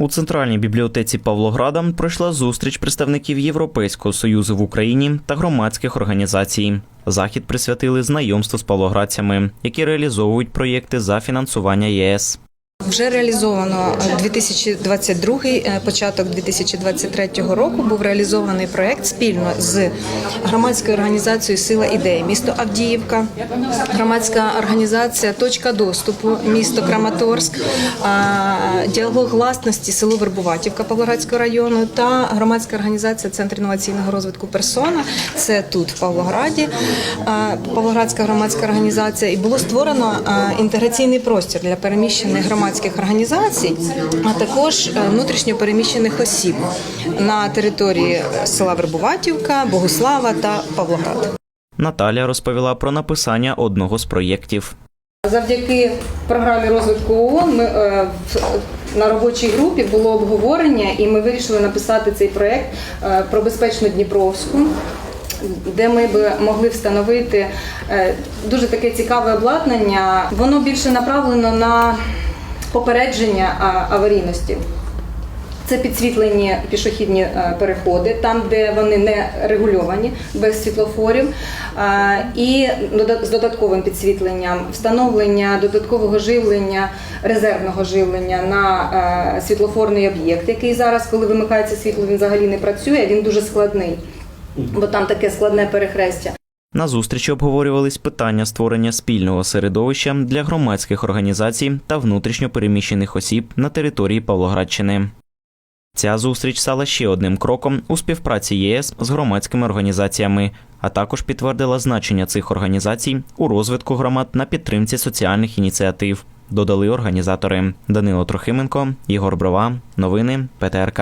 У центральній бібліотеці Павлограда пройшла зустріч представників Європейського союзу в Україні та громадських організацій. Захід присвятили знайомству з павлоградцями, які реалізовують проєкти за фінансування ЄС. Вже реалізовано 2022, е, початок 2023 року був реалізований проект спільно з громадською організацією Сила ідеї місто Авдіївка, громадська організація Точка доступу місто Краматорськ, діалог гласності село Вербуватівка Павлоградського району та громадська організація Центр інноваційного розвитку персона. Це тут в Павлограді, Павлоградська громадська організація, і було створено інтеграційний простір для переміщених громадських організацій, а також е, внутрішньо переміщених осіб на території села Вербуватівка, Богуслава та Павлоград. Наталя розповіла про написання одного з проєктів. Завдяки програмі розвитку ООН ми е, в- на робочій групі було обговорення, і ми вирішили написати цей проект е, про безпечну Дніпровську. Де ми б могли встановити е, дуже таке цікаве обладнання. Воно більше направлено на попередження аварійності. Це підсвітлені пішохідні е, переходи, там, де вони не регульовані, без світлофорів, Е, і з додатковим підсвітленням, встановлення додаткового живлення, резервного живлення на е, світлофорний об'єкт, який зараз, коли вимикається світло, він взагалі не працює. Він дуже складний, бо там таке складне перехрестя. На зустрічі обговорювались питання створення спільного середовища для громадських організацій та внутрішньо переміщених осіб на території Павлоградщини. Ця зустріч стала ще одним кроком у співпраці ЄС з громадськими організаціями, а також підтвердила значення цих організацій у розвитку громад на підтримці соціальних ініціатив. Додали організатори Данило Трохименко, Ігор Брова. Новини ПТРК.